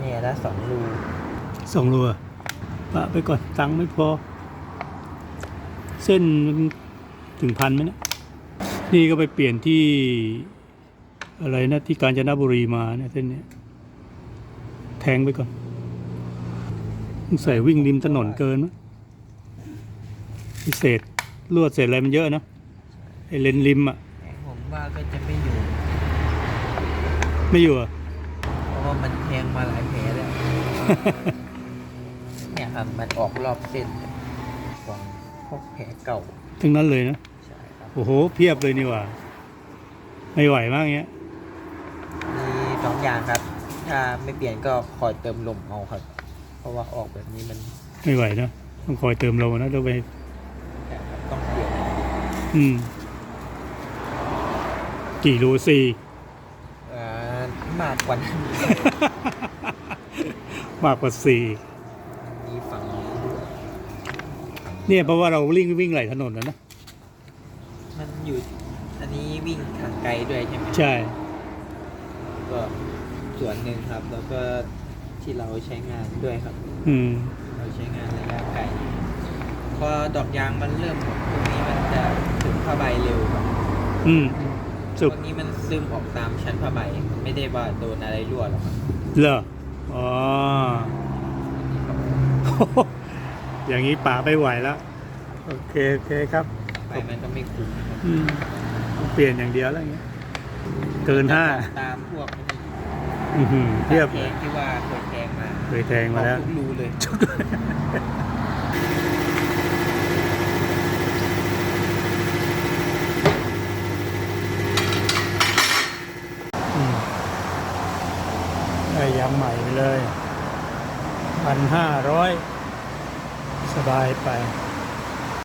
เนี่ยละสองรูสองรัวปะไปก่อนตังค์ไม่พอ เส้นมันถึงพันไหมเนะนี่ก็ไปเปลี่ยนที่อะไรนะที่กาญจนบุรีมาเนี่ยเส้นเนี้ยแทงไปก่อนใส่วิ่งริมถนนเกินมั้ยพิเศษลวดเศษอะไรมันเยอะนะไอเลนริมอะผมว่าก็จะไม่อยู่ ไม่อยู่อะเพราะ ว่ามันแทงมาหลายแผลแล้ว เนี่ยครับมันออกรอบเส้นของพวกแผลเก่าทั้งนั้นเลยนะใช่ครับโอ้โหเพียบเลยนี่หว่า ไม่ไหวมากเงี้ยมีสองอย่างครับ ถ้าไม่เปลี่ยนก็คอยเติมลมเอาครับ เพราะว่าออกแบบนี้มันไม่ไหวนะต้องคอยเติมลมนะเดี๋ยวไปต้องเปลี่ยนอืมกี่รูสี่เอ่อ มากกว่านั้นมากกว่าสี่มีฝั่งนี้ด้วยเนี่ยเพราะว่าเราวิ่งวิ่งไหลถนนนะนะมันอยู่อันนี้วิ่งทางไกลด้วยใช่ไหมใช่ ก็ส่วนหนึ่งครับ แล้วก็ที่เราใช้งานด้วยครับ อืม เราใช้งานระยะไกลพอดอกยางมันเริ่มหมดพวกนี้มันจะถึงผ้าใบเร็วครับอืม พสุวกกนี้มันซึมออกตามชั้นผ้าใบมันไม่ได้ว่าโดนอะไรรั่วหรอกครับเหรอ อ๋อ อย่างนี้ป่าไม่ไหวแล้ว โอเค โอเคครับไปมันก็ไม่คุ้มนะครับอืมต้องเปลี่ยนอย่างเดียวแล้วอย่างเงี้ย เกินห้าตามพวกอื้อหือเทียบแทงที่ว่าเคยแทงมาเคยแทงมาแล้ว ออกทุกรูเลย ได้ยางใหม่ไปเลยพันห้าร้อยสบายไป